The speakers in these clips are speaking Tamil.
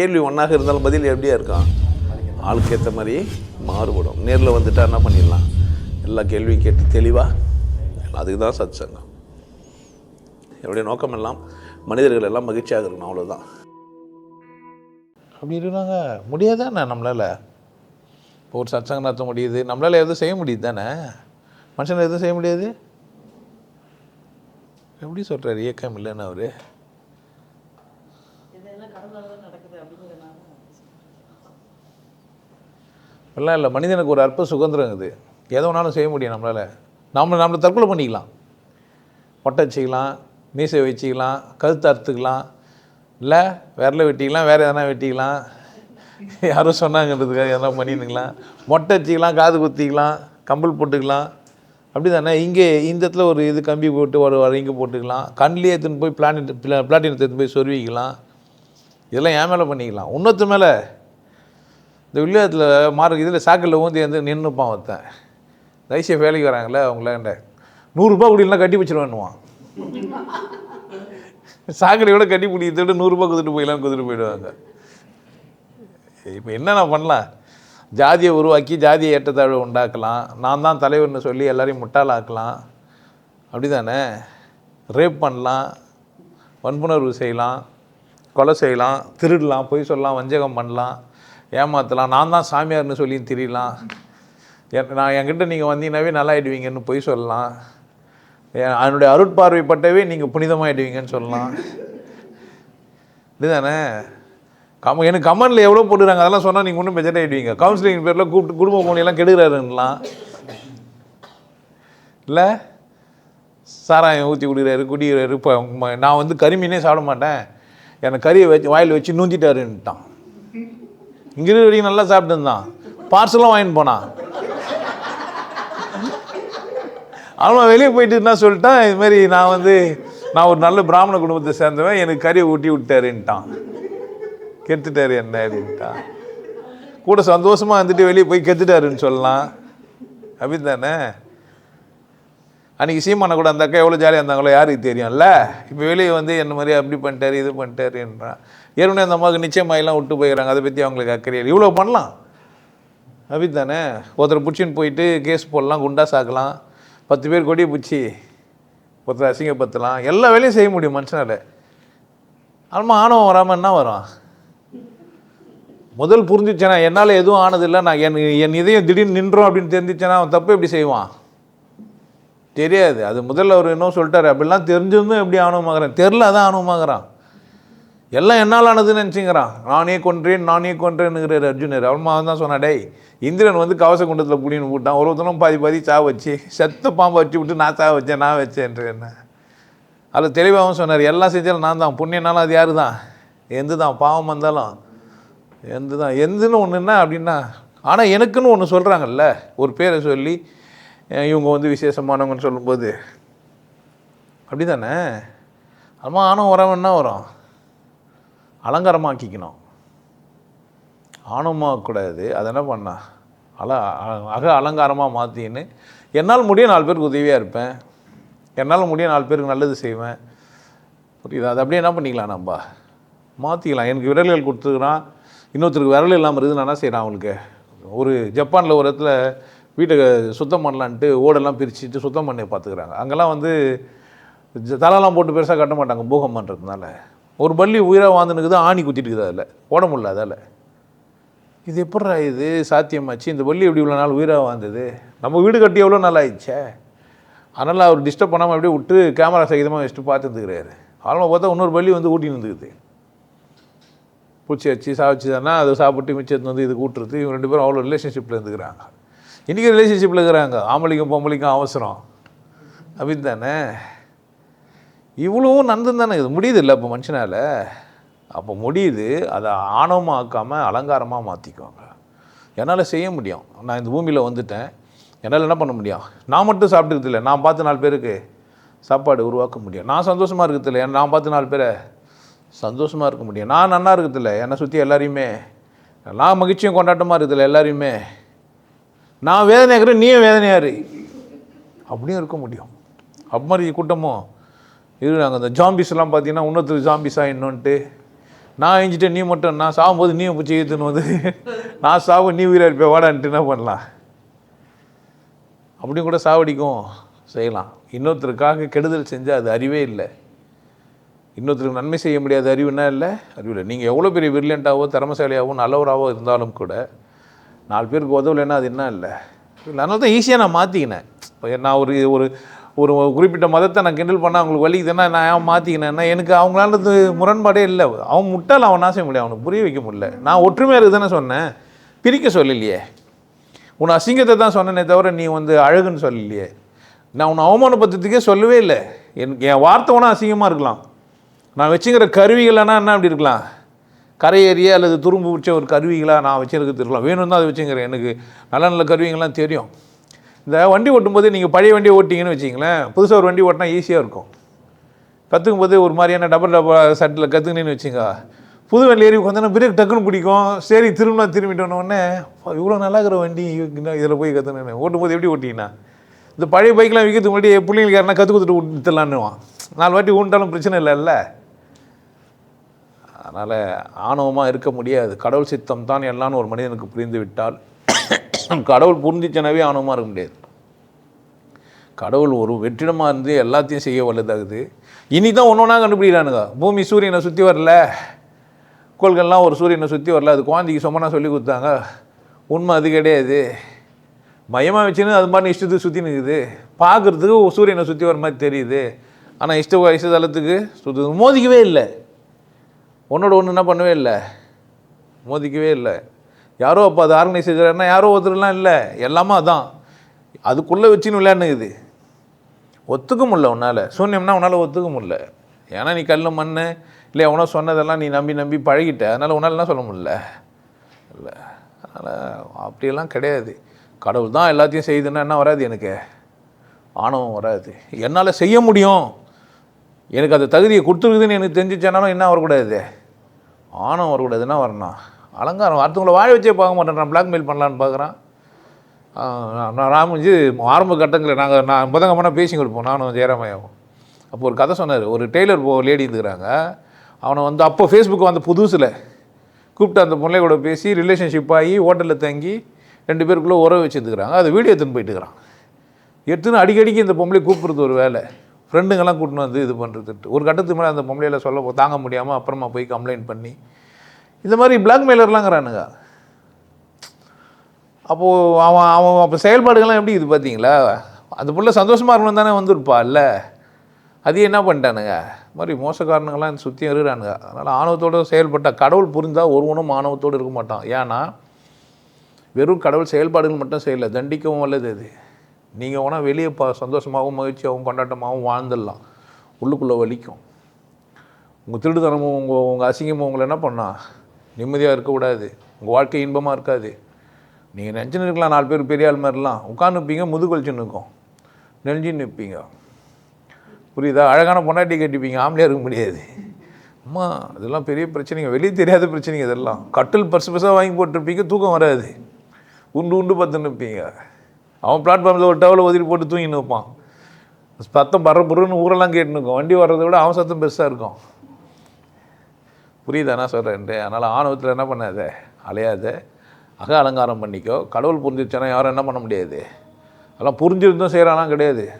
கேள்வி ஒன்றாக இருந்தாலும் பதில் எப்படியா இருக்கான் ஆளுக்கு ஏற்ற மாதிரி மாறுபடும். நேரில் வந்துட்டா என்ன பண்ணிடலாம்? எல்லா கேள்வியும் கேட்டு தெளிவாக அதுக்கு தான் சத் சங்கம் என்னுடைய நோக்கம் எல்லாம் மனிதர்கள் எல்லாம் மகிழ்ச்சியாக இருக்கணும் அவ்வளோதான் அப்படி இருந்தாங்க முடியாதானே நம்மளால்? இப்போ ஒரு சத்சங்கம் நடத்த முடியுது நம்மளால் எதுவும் செய்ய முடியுது தானே? மனுஷனை எதுவும் செய்ய முடியாது? எப்படி சொல்கிறார் இயக்கம் இல்லைன்னு அவர்? அப்படிலாம் இல்லை. மனிதனுக்கு ஒரு அற்ப சுதந்திரம் இது. எதை வேணாலும் செய்ய முடியும் நம்மளால். நம்ம நம்மளை தற்கொலை பண்ணிக்கலாம். மொட்டை வச்சுக்கலாம் மீசை வச்சுக்கலாம் கழுத்து அறுத்துக்கலாம் இல்லை விரல வெட்டிக்கலாம் வேறு எதனா வெட்டிக்கலாம். யாரும் சொன்னாங்கன்றதுக்காக எதனா பண்ணிட்டுக்கலாம் மொட்டை வச்சுக்கலாம் காது குத்திக்கலாம் கம்பல் போட்டுக்கலாம். அப்படி தானே இங்கே இந்த இடத்துல ஒரு இது கம்பி போட்டு ஒரு ஒரு இங்கே போட்டுக்கலாம். கண்ணிலே எடுத்துன்னு போய் பிளானட் பிளாட்டினத்தை எடுத்துன்னு போய் சொருவிக்கலாம். இதெல்லாம் என் மேலே பண்ணிக்கலாம். இன்னொருத்த மேலே இந்த வில்லியத்தில் மார்க் இதில் சாக்கில் ஊந்தி வந்து நின்றுப்பான் ஒருத்தன். ரைசிய வேலைக்கு வராங்களே அவங்களாண்ட நூறுரூபா குடிலாம் கட்டி வச்சிருவேன்னுவான். சாக்கடையோட கட்டி பிடிக்கிறத நூறுரூபா கொடுத்துட்டு போயிடலாம் கொடுத்துட்டு போயிடுவாங்க. இப்போ என்னென்ன பண்ணலாம்? ஜாதியை உருவாக்கி ஜாதியை ஏற்றத்தாழ்வு உண்டாக்கலாம். நான் தான் தலைவர்னு சொல்லி எல்லாரையும் முட்டாளாக்கலாம். அப்படி தானே ரேப் பண்ணலாம் வன்புணர்வு செய்யலாம் கொலை செய்யலாம் திருடலாம் பொய் சொல்லலாம் வஞ்சகம் பண்ணலாம். ஏமாற்றலாம் நான் தான் சாமியார்னு சொல்லி தெரியலாம். என் நான் என்கிட்ட நீங்கள் வந்தீங்கன்னாவே நல்லா ஆயிடுவீங்கன்னு பொய் சொல்லலாம். அதனுடைய அருட்பார்வைப்பட்டவே நீங்கள் புனிதமாகிடுவீங்கன்னு சொல்லலாம். இதுதானே? கம் எனக்கு கமெண்டில் எவ்வளோ போட்டுறாங்க அதெல்லாம் சொன்னால் நீங்கள் ஒன்றும் பெஜெட் ஆகிடுவீங்க கவுன்சிலிங் பேரில் கூப்பிட்டு குடும்ப மொழியெல்லாம் கெடுக்கிறாருன்னலாம் இல்லை? சாராயம் ஊற்றி குடிக்கிறாரு குடிக்கிறாரு. இப்போ நான் வந்து கறிமீனே சாப்பிட மாட்டேன். எனக்கு கறியை வச்சு வாயில் வச்சு நூந்திட்டாருன்ட்டான் இங்கே வரைக்கும் நல்லா சாப்பிட்டுருந்தான். பார்சலும் வாங்கிட்டு போனான் அவன் வெளியே போயிட்டு என்ன சொல்லிட்டான் இதுமாரி நான் வந்து நான் ஒரு நல்ல பிராமண குடும்பத்தை சேர்ந்தவன் எனக்கு கறியை ஊட்டி விட்டாருன்ட்டான். கெத்துட்டாரு என்ன அப்படின்ட்டான். கூட சந்தோஷமாக வந்துட்டு வெளியே போய் கெத்துட்டாருன்னு சொல்லலாம். அப்படி தானே அன்றைக்கி சீமான கூட அந்த அக்கா எவ்வளோ ஜாலியாக இருந்தாங்களோ யாருக்கு தெரியும்ல? இப்போ வெளியே வந்து என்ன மாதிரி அப்படி பண்ணிட்டாரு இது பண்ணிட்டாருன்றான் ஏற்கனவே அந்த அம்மாவுக்கு நிச்சயமாயெல்லாம் விட்டு போயிடறாங்க. அதை பற்றி அவங்களுக்கு அக்கறை இவ்வளோ பண்ணலாம். அப்படி தானே? ஒருத்தரை பிடிச்சின்னு போயிட்டு கேஸ் போடலாம் குண்டா சாக்கலாம் பத்து பேர் கொடி பிடிச்சி ஒருத்தர் அசிங்கப்படுத்தலாம். எல்லா வேலையும் செய்ய முடியும் மனுஷனால். ஆமா ஆணவம் வராமல் என்ன வரும்? முதல் புரிஞ்சிச்சேன்னா என்னால் எதுவும் ஆனதில்லை. நான் என் என் இதயம் திடீர்னு நின்றோம் அப்படின்னு தெரிஞ்சிச்சேன்னா அவன் தப்பு எப்படி செய்வான்? தெரியாது. அது முதல்ல அவர் என்ன சொல்லிட்டார் அப்படிலாம் தெரிஞ்சிருந்தும் எப்படி ஆணவமாகறேன்? தெரில அதான் ஆணவமாகறான். எல்லாம் என்னால் ஆனதுன்னு நினச்சிங்கிறான். நானே கொன்றேன் நானே கொன்றேன்னுங்கிறார் அர்ஜுனர். அவன்மா தான் சொன்னா டேய் இந்திரன் வந்து கவச குண்டத்தில் புடின்னு போட்டான் ஒரு ஒருத்தனும் பாதி பாதி சா வச்சு செத்த பாம்பை வச்சு விட்டு நான் சா வச்சேன் நான் வச்சேன்ற என்ன? அதில் தெளிவாகவும் சொன்னார் எல்லாம் செஞ்சாலும் நான் தான். புண்ணியனாலும் அது யாரு தான்? எந்த தான் பாவம் வந்தாலும் எந்த தான் எந்துன்னு ஒன்று என்ன அப்படின்னா ஆனால் எனக்குன்னு ஒன்று சொல்கிறாங்கல்ல ஒரு பேரை சொல்லி இவங்க வந்து விசேஷமானவங்கன்னு சொல்லும்போது? அப்படி தானே அம்மா ஆணவம் வரவன்னா வரும்? அலங்காரமாக்கிக்கணும். ஆணவமாகக்கூடாது அதை என்ன பண்ணா? அல அக அலங்காரமாக மாற்றின்னு என்னால் முடிய நாலு பேருக்கு உதவியாக இருப்பேன். என்னால் முடிய நாலு பேருக்கு நல்லது செய்வேன். புரியுதா? அது அப்படியே என்ன பண்ணிக்கலாம் நம்ம? மாற்றிக்கலாம் எனக்கு விரல்கள் கொடுத்துருக்குறான். இன்னொருத்தருக்கு விரல் இல்லாமல் இருக்குது நான் என்ன செய்கிறேன் அவங்களுக்கு? ஒரு ஜப்பானில் ஒரு இடத்துல வீட்டை சுத்தம் பண்ணலான்ட்டு ஓடெல்லாம் பிரிச்சுட்டு சுத்தம் பண்ணி பார்த்துக்கிறாங்க. அங்கெல்லாம் வந்து தலைலாம் போட்டு பெருசாக கட்ட மாட்டாங்க பூகம்பன்றதுனால ஒரு பள்ளி உயிராக வாழ்ந்துனுக்குது ஆணி குத்திட்டு இருக்குது அதில். ஓட முடியல அதால். இது எப்பட்றா இது? சாத்தியமாச்சு? இந்த பள்ளி எப்படி இவ்வளோ நாள் உயிராக வாழ்ந்தது? நம்ம வீடு கட்டி எவ்வளோ நாள் ஆயிடுச்சே? அதனால் அவர் டிஸ்டர்ப் பண்ணாமல் அப்படியே விட்டு கேமரா சகிதமாக வச்சுட்டு பார்த்துருந்துக்கிறாரு ஆழமாக பார்த்தா இன்னொரு பள்ளி வந்து ஊட்டி நின்றுக்குது. பூச்சி வச்சு சாவிச்சு தானே அதை சாப்பிட்டு மிச்சத்து வந்து இது கூட்டுறது இவங்க ரெண்டு பேரும் அவ்வளோ ரிலேஷன்ஷிப்பில் இருந்துக்கிறாங்க. இன்றைக்கி ரிலேஷன்ஷிப்பில் இருக்கிறாங்க. ஆம்பளைக்கும் பொம்பளைக்கும் அவசரம். அப்படின்னு தானே? இவ்வளவும் நந்தன் தானே இது முடியுது இல்லை இப்போ மனுஷனால்? அப்போ முடியுது. அதை ஆணவமாக்காமல் அலங்காரமாக மாற்றிக்குவாங்க என்னால் செய்ய முடியும். நான் இந்த பூமியில் வந்துட்டேன். என்னால் என்ன பண்ண முடியும்? நான் மட்டும் சாப்பிட்டுக்கிறது இல்லை. நான் பார்த்து நாலு பேருக்கு சாப்பாடு உருவாக்க முடியும். நான் சந்தோஷமாக இருக்கிறது இல்லை. நான் பார்த்து நாலு பேரை சந்தோஷமாக இருக்க முடியும். நான் நன்னா இருக்கிறதில்ல என்னை சுற்றி எல்லாரையுமே நான் மகிழ்ச்சியும் கொண்டாட்டமாக இருக்கிறதில்ல எல்லாரையுமே. நான் வேதனையாகிறேன் நீயும் வேதனையாரு அப்படியும் இருக்க முடியும். அது மாதிரி கூட்டமும் நாங்கள் இந்த ஜாம்பிஸ்லாம் பார்த்தீங்கன்னா இன்னொருத்தர் ஜாம்பிஸ் ஆகிடணுன்ட்டு நான் எஞ்சிட்டேன் நீ மட்டும் நான் சாகும்போது நீ பிடிச்சி ஏற்றுன்னு வந்து நான் சாவு நீ உயிராக இருப்பேன் வாடான்ட்டு என்ன பண்ணலாம்? அப்படியும் கூட சாவடிக்கும் செய்யலாம். இன்னொருத்தருக்காக கெடுதல் செஞ்சால் அது அறிவே இல்லை. இன்னொருத்தருக்கு நன்மை செய்ய முடியாத அறிவுனா இல்லை? அறிவு இல்லை. நீங்கள் எவ்வளோ பெரிய விரிலியண்ட்டாவோ திறமசாலியாவோ நல்லவராகவோ இருந்தாலும் கூட நாலு பேருக்கு உதவலைன்னா அது என்ன இல்லை? அதனால தான் ஈஸியாக நான் மாற்றிக்கினேன் இப்போ நான் ஒரு ஒரு ஒரு குறிப்பிட்ட மதத்தை நான் கிண்டல் பண்ணால் அவங்களுக்கு வலிக்குதுன்னா நான் ஏன் மாற்றிக்கினேன்னா எனக்கு அவங்களாலது முரண்பாடே இல்லை. அவன் முட்டால் அவன் என்ன செய்ய முடியும் அவனுக்கு புரிய வைக்க முடியல. நான் ஒற்றுமையாக இருக்குதுன்னு சொன்னேன். பிரிக்க சொல்லலையே. உன் அசிங்கத்தை தான் சொன்னேனே தவிர நீ வந்து அழகுன்னு சொல்லலையே. நான் உன்னை அவமானப்படுத்துறதுக்கே சொல்லவே இல்லை. எனக்கு என் வார்த்தை ஒன்றா அசிங்கமாக இருக்கலாம். நான் வச்சுக்கிற கருவிகள்னா என்ன அப்படி இருக்கலாம்? கரையேறிய அல்லது துரும்பு பிடிச்ச ஒரு கருவிகளாக நான் வச்சுருக்கிறது இருக்கலாம் வேணும்னு தான் அதை வச்சுங்கிறேன் எனக்கு நல்ல நல்ல கருவிகள்லாம் தெரியும். இந்த வண்டி ஓட்டும்போது நீங்கள் பழைய வண்டியை ஓட்டிங்கன்னு வச்சிங்களேன் புதுசாக ஒரு வண்டி ஓட்டினா ஈஸியாக இருக்கும். கற்றுக்கும் போது ஒரு மாதிரியான டபுள் டபுள் சட்டில் கற்றுக்கினேன்னு வச்சுங்க புது வண்டி ஏறி உட்காந்தா பிரேக் டக்குன்னு பிடிக்கும். சரி திரும்பினா திரும்பிட்டோன்னே இவ்வளோ நல்லா இருக்கிற வண்டி இதில் போய் கற்றுனேன் ஓட்டும்போது எப்படி ஓட்டிங்கன்னா இந்த பழைய பைக்கெலாம் விற்கிறதுக்கு முன்னாடி பிள்ளைங்களுக்கு யாருன்னா கற்றுக் கொடுத்துட்டு விற்றுலான்னுவான் நாலு வாட்டி ஊன்ட்டாலும் பிரச்சனை இல்லைல்ல. அதனால் ஆணவமாக இருக்க முடியாது. கடவுள் சித்தம் தான் எல்லாம்னு ஒரு மனிதனுக்கு புரிந்து விட்டால் கடவுள் புரிஞ்சிச்சனவே ஆணவமாக இருக்க முடியாது. கடவுள் ஒரு வெற்றிடமாக இருந்து எல்லாத்தையும் செய்ய வல்லதாகுது. இனி தான் ஒன்று ஒன்றா கண்டுபிடிக்கிறானுங்க. பூமி சூரியனை சுற்றி வரல. கோள்கள்லாம் ஒரு சூரியனை சுற்றி வரல. அது குழந்தைக்கு சொம்மனா சொல்லி கொடுத்தாங்க. உண்மை அது கிடையாது. பயமாக வச்சுன்னு அது மாதிரி இஷ்டத்துக்கு சுற்றி நிற்குது பார்க்குறதுக்கு சூரியனை சுற்றி வர மாதிரி தெரியுது. ஆனால் இஷ்ட இஷ்டதளத்துக்கு சுற்று மோதிக்கவே இல்லை. ஒன்றோட ஒன்று என்ன பண்ணவே இல்லை? மோதிக்கவே இல்லை. யாரோ அப்போ அதை ஆர்கனைஸ் செய்கிறாருன்னா யாரோ ஒருத்தர்லாம் இல்லை. எல்லாமே அதான். அதுக்குள்ளே வச்சுன்னு விளையாடுனுக்குது ஒத்துக்க முடில உன்னால். சூன்யம்னா உன்னால் ஒத்துக்க முடில ஏன்னா நீ கல் மண் இல்லை எவனோ சொன்னதெல்லாம் நீ நம்பி நம்பி பழகிட்ட. அதனால் உன்னால் என்ன சொல்ல முடியல? இல்லை. அதனால் அப்படியெல்லாம் கிடையாது. கடவுள் தான் எல்லாத்தையும் செய்யுதுன்னா என்ன வராது எனக்கு? ஆணவம் வராது. என்னால் செய்ய முடியும். எனக்கு அந்த தகுதியை கொடுத்துருக்குதுன்னு எனக்கு தெரிஞ்சிச்சானாலும் என்ன வரக்கூடாது? ஆணவம் வரக்கூடாதுன்னா வரணும் அலங்காரம். அடுத்தவங்களை வாழ வச்சே பார்க்க மாட்டேன் நான் பிளாக்மெயில் பண்ணலான்னு பார்க்குறேன். நான் ராமஜி ஆரம்ப கட்டங்களில் நாங்கள் நான் புதங்கம்னா பேசி கொடுப்போம். நானும் ஜெயராமையாவும். அப்போ ஒரு கதை சொன்னார். ஒரு டெய்லர் போ லேடி இருக்கிறாங்க. அவனை வந்து அப்போ ஃபேஸ்புக் வந்த புதுசில் கூப்பிட்டு அந்த பிள்ளை கூட பேசி ரிலேஷன்ஷிப் ஆகி ஹோட்டலில் தங்கி ரெண்டு பேருக்குள்ளே உறவு வச்சுருக்கிறாங்க. அதை வீடியோ எடுத்துன்னு போயிட்டு இருக்கிறான். எடுத்துன்னு அடிக்கடிக்கு இந்த பொம்பளை கூப்பிட்றது ஒரு வேலை. ஃப்ரெண்டுங்கெல்லாம் கூட்டின்னு வந்து இது பண்ணுறதுட்டு ஒரு கட்டத்துக்கு மேலே அந்த பொம்பளையில் சொல்ல தாங்க முடியாமல் அப்புறமா போய் கம்ப்ளைண்ட் பண்ணி. இந்த மாதிரி பிளாக்மெயிலர்லாங்கிறானுங்க அப்போது அவன் அவன் அப்போ செயல்பாடுகள்லாம் எப்படி இது பார்த்தீங்களா? அந்த பிள்ளை சந்தோஷமாக இருக்கணும் தானே வந்திருப்பா இல்லை? அது என்ன பண்ணிட்டானுங்க? இது மாதிரி மோசக்காரனுங்கெல்லாம் சுற்றி இருக்கிறானுங்க அதனால் ஆணவத்தோடு செயல்பட்ட கடவுள் புரிந்தால் ஒருவனும் ஆணவத்தோடு இருக்க மாட்டான். ஏன்னா வெறும் கடவுள் செயல்பாடுகள் மட்டும் செய்யலை தண்டிக்கவும் வல்லது அது. நீங்கள் வேணால் வெளியே ப சந்தோஷமாகவும் மகிழ்ச்சியாகவும் கொண்டாட்டமாகவும் வாழ்ந்துடலாம். உள்ளுக்குள்ளே வலிக்கும். உங்கள் திருடுதனமும் உங்கள் உங்கள் அசிங்கமும் உங்களை என்ன பண்ணால் நிம்மதியாக இருக்கக்கூடாது உங்கள் வாழ்க்கை இன்பமாக இருக்காது. நீங்கள் நினச்சின்னு இருக்கலாம் நாலு பேர் பெரிய ஆள் மாதிரிலாம். உட்காந்துப்பீங்க முதுகொலிச்சுன்னு இருக்கும் நெஞ்சின்னு நிற்பீங்க புரியுதா? அழகான பொண்டாட்டி கட்டிப்பீங்க ஆம்பளையாக இருக்க முடியாது. அம்மா இதெல்லாம் பெரிய பிரச்சனைங்க. வெளியே தெரியாத பிரச்சனைங்க இதெல்லாம். கட்டில் பர்ஸ் பர்ஸாக வாங்கி போட்டிருப்பீங்க தூக்கம் வராது. உண்டு உண்டு பார்த்து நிற்பீங்க அவன் பிளாட்ஃபார்மில் ஒரு டவலை ஒதுக்கி போட்டு தூங்கி நிற்பான் சத்தம் பரப்புறன்னு ஊரெல்லாம் கேட்டு நிற்கும் வண்டி வர்றதை விட அவன் சத்தம் பெருசாக இருக்கும். புரியுதா நான் சொல்கிறேன்ட்டு அதனால் ஆணவத்தில் என்ன பண்ணாத? அலையாத. அக அலங்காரம் பண்ணிக்கோ. கடவுள் புரிஞ்சிருச்சுன்னா யாரும் என்ன பண்ண முடியாது? அதெல்லாம் புரிஞ்சிருந்தும் செய்கிறானா கிடையாது.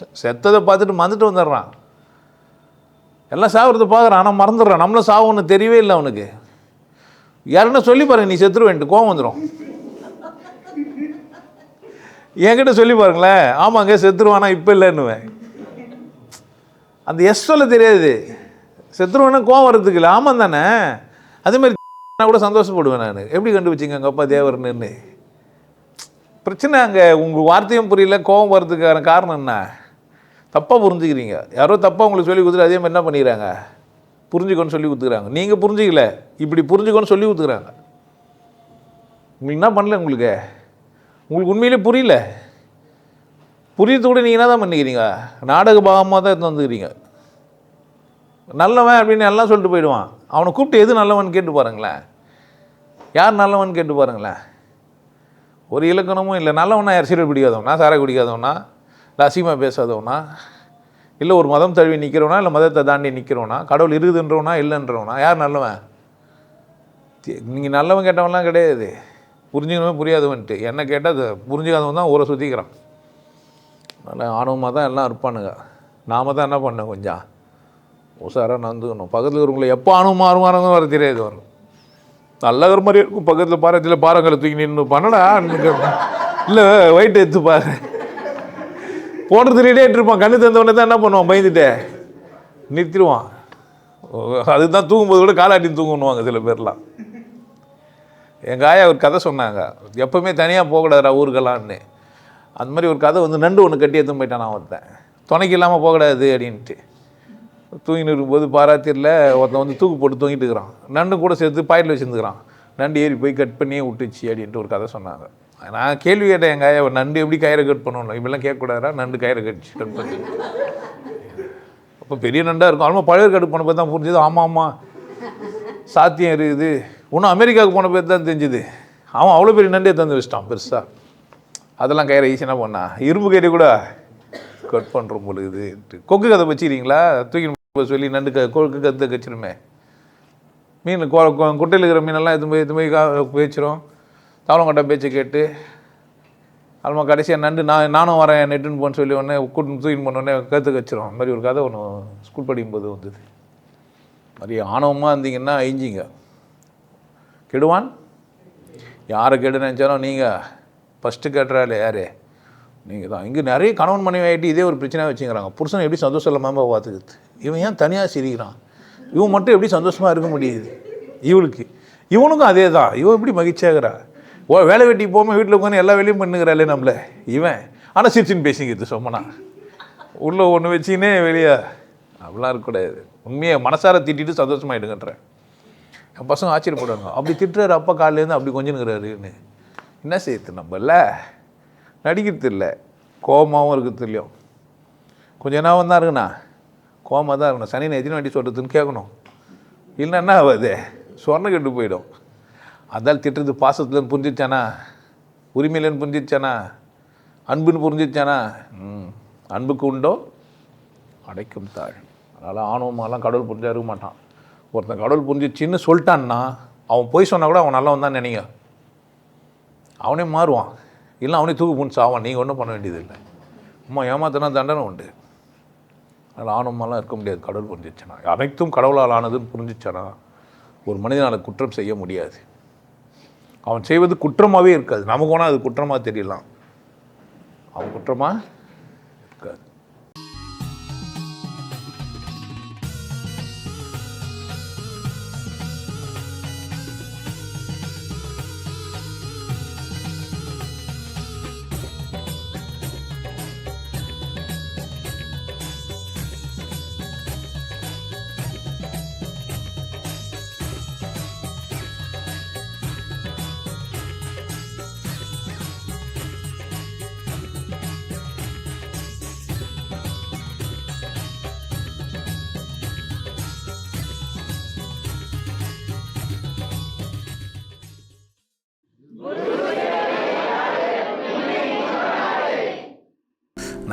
செ- செத்ததை பார்த்துட்டு மறந்துட்டு வந்துடுறான். எல்லாம் சாகுறத பார்க்குறான். ஆனால் மறந்துடுறான். நம்மளும் சாவுன்னு தெரியவே இல்லை அவனுக்கு. யாருன்னா சொல்லி பாருங்க நீ செத்துருவேன்ட்டு. கோவம் வந்துடும் என்கிட்ட சொல்லி பாருங்களேன். ஆமாங்க செத்துருவானா இப்போ இல்லைன்னுவேன். அந்த எஸ் சொல்ல தெரியாது. செத்துருவானா கோவம் வர்றதுக்கு இல்லை. ஆமாம் தானே. அதே மாதிரி நான் கூட சந்தோஷப்படுவேன் நான். எப்படி கண்டுபிடிச்சிங்க எங்கள் அப்பா தேவர்னு பிரச்சனை அங்கே உங்கள் வார்த்தையும் புரியல கோவம் வர்றதுக்கான காரணம் என்ன? தப்பாக புரிஞ்சுக்கிறீங்க. யாரோ தப்பாக உங்களுக்கு சொல்லி கொடுத்துட்டு அதே மாதிரி என்ன பண்ணிக்கிறாங்க புரிஞ்சுக்கோன்னு சொல்லி கொடுத்துக்கிறாங்க. நீங்கள் புரிஞ்சிக்கல. இப்படி புரிஞ்சுக்கோன்னு சொல்லி கொடுத்துக்கிறாங்க. உங்களுக்கு என்ன பண்ணல உங்களுக்கு? உங்களுக்கு உண்மையிலே புரியல. புரியறது கூட நீங்கள் என்ன தான் பண்ணிக்கிறீங்க? நாடக பாகமாக தான் எடுத்து வந்துக்கிறீங்க. நல்லவன் அப்படின்னு எல்லாம் சொல்லிட்டு போயிடுவான். அவனை கூப்பிட்டு எது நல்லவன் கேட்டு பாருங்களேன். யார் நல்லவன் கேட்டு பாருங்களேன். ஒரு இலக்கணமும் இல்லை. நல்லவனா யார் சீரல் பிடிக்காதவனா? சாரை குடிக்காதவனா? இல்லை அசிமா பேசாதவனா? இல்லை ஒரு மதம் தழுவி நிற்கிறவனா இல்லை மதத்தை தாண்டி நிற்கிறவனா கடவுள் இருக்குதுன்றவனா இல்லைன்றவனா? யார் நல்லவன்? நீங்கள் நல்லவன் கேட்டவன்லாம் கிடையாது. புரிஞ்சுக்கணுமே புரியாதவன்ட்டு. என்ன கேட்டால் அது புரிஞ்சுக்காதவன் தான் ஊரை சுற்றிக்கிறான் அதனால் ஆணவமாக தான் எல்லாம் இருப்பானுங்க. நாம் தான் என்ன பண்ண கொஞ்சம்? உஷாராக நந்துக்கணும் பக்கத்தில் இருக்கிறவங்களை எப்போ ஆணவம் மாறுமாறங்க வர தெரியாது வரும் நல்ல மாதிரி இருக்கும். பக்கத்தில் பாரத்தில் பாரங்களை தூக்கி நின்று பண்ணடா இல்லை வயிட்டு எடுத்து பாரு. போன்ற திருடே இருப்பான். கண்ணு தந்தவொடனே தான் என்ன பண்ணுவான்? பயந்துட்டே. நிறுத்திடுவான். அதுதான் தூங்கும்போது கூட காலாட்டி தூங்கணுவாங்க சில பேர்லாம். எங்கள் ஆயா ஒரு கதை சொன்னாங்க. எப்போவுமே தனியாக போகக்கூடாதுடா ஊருக்கெல்லாம்னு. அந்த மாதிரி ஒரு கதை வந்து நண்டு ஒன்று கட்டி எடுத்துன்னு போயிட்டான் நான் ஒருத்தன். துணைக்கு இல்லாமல் போகக்கூடாது அப்படின்ட்டு. தூங்கின்னு இருக்கும்போது பாராத்திரில் ஒருத்தன் வந்து தூக்கு போட்டு தூங்கிட்டு இருக்கிறான். நண்டு கூட சேர்த்து பாயிட்டில் வச்சுருந்துக்கிறான். நண்டு ஏறி போய் கட் பண்ணியே விட்டுச்சு அப்படின்ட்டு ஒரு கதை சொன்னாங்க. நான் கேள்வி கேட்டேன் எங்கள் ஆயா நண்டு எப்படி கயிறை கட் பண்ணணும்? இப்படிலாம் கேட்கக்கூடாதா நண்டு கயிறை கட்டிச்சு கட் பண்ணி. அப்போ பெரிய நண்டாக இருக்கும். ஆல்மா பழைய கட்டு போன தான் புரிஞ்சுது. ஆமாம் ஆமாம் சாத்தியம் இருக்குது. இன்னும் அமெரிக்காவுக்கு போன பேர் தான் தெரிஞ்சுது. அவன் அவ்வளோ பெரிய நண்டே தந்து வச்சிட்டான் பெருசாக அதெல்லாம் கயிறை ஈஸியாக பண்ணா? இரும்பு கயிறு கூட கட் பண்ணுறோம் பொழுது கொக்கு கதை வச்சுக்கிறீங்களா தூக்கி சொல்லி நண்டு க கொக்கு கத்தை கச்சிருமே மீன் கொ குட்டையில் இருக்கிற மீனெல்லாம் எது போய் எது போய் கா பேச்சிரும் தவளங்கொட்டை பேச்சு கேட்டு அல்மா கடைசியாக நண்டு நான் நானும் வரேன் நெட்டுன்னு போன்னு சொல்லி உடனே கூட்டு தூக்கின்னு போனோடனே கற்று கச்சிரும். அந்த மாதிரி ஒரு கதை ஒன்று ஸ்கூல் படிக்கும்போது வந்தது. மாதிரி ஆணவமாக இருந்தீங்கன்னா ஐஞ்சிங்க கெடுவான்? யாரை கெடு நினச்சாலும் நீங்கள் ஃபஸ்ட்டு கேட்டுறாள் யார்? நீங்கள் தான் இங்கே நிறைய கணவன் மனைவி ஆகிட்டு இதே ஒரு பிரச்சனையாக வச்சுக்கிறாங்க. புருஷன் எப்படி சந்தோஷம் இல்லாமல் பார்த்துக்குது இவன் ஏன் தனியாக சிரிக்கிறான்? இவன் மட்டும் எப்படி சந்தோஷமாக இருக்க முடியுது? இவளுக்கு. இவனுக்கும் அதே தான் இவன் எப்படி மகிழ்ச்சியாகிறா? ஓ வேலை வெட்டி போகாமல் வீட்டில் உட்காந்து எல்லா வேலையும் பண்ணுகிறாளே நம்மள. இவன். ஆனால் சிரிச்சின்னு பேசிக்கிறது சொம்மனா உள்ளே ஒன்று வச்சுக்கினே வெளியே. அப்படிலாம் இருக்கக்கூடாது. உண்மையை மனசார திட்டிட்டு சந்தோஷமாயிடுங்கன்றேன். என் பசங்க ஆச்சரியப்படுவாங்க அப்படி திட்டுறாரு அப்பா காலிலேருந்து அப்படி கொஞ்சம் இருக்கிறாருன்னு என்ன செய்யுது நம்மள? நடிக்கிறது இல்லை. கோபமாகவும் இருக்கிறது இல்லையோ? கொஞ்சம் நேரம் தான் இருக்குண்ணா கோமாக தான் இருக்கணும். சனி எத்தனை வாட்டி சொல்கிறதுன்னு கேட்கணும். இல்லைன்னா என்ன ஆகாது? சொர்ணம் கெட்டு போயிடும். அதால் திட்டுறது பாசத்துலன்னு புரிஞ்சிச்சானா உரிமையிலன்னு புரிஞ்சிச்சானா அன்புன்னு புரிஞ்சிச்சானா ம். அன்புக்கு உண்டோ? அடைக்கும் தாழ் அதனால் ஆணவமாலாம் கடவுள் புரிஞ்சா இருக்க மாட்டான். ஒருத்தன் கடவுள் புரிஞ்சிச்சின்னு சொல்லிட்டான்னா அவன் போய் சொன்னால் கூட அவன் நல்லவன் தான் நினைங்க. அவனே மாறுவான். இல்லை அவனே தூக்கு புண்ணு ஆவான் நீங்கள் ஒன்றும் பண்ண வேண்டியது இல்லை. அம்மா ஏமாத்தினா தண்டனை உண்டு. அதனால் ஆணவமாலாம் இருக்க முடியாது கடவுள் புரிஞ்சிச்சனா அனைத்தும் கடவுளால் ஆனதுன்னு புரிஞ்சிச்சானா ஒரு மனிதனால் குற்றம் செய்ய முடியாது. அவன் செய்வது குற்றமாகவே இருக்காது. நமக்கு வேணால் அது குற்றமாக தெரியலாம். அவன் குற்றமாக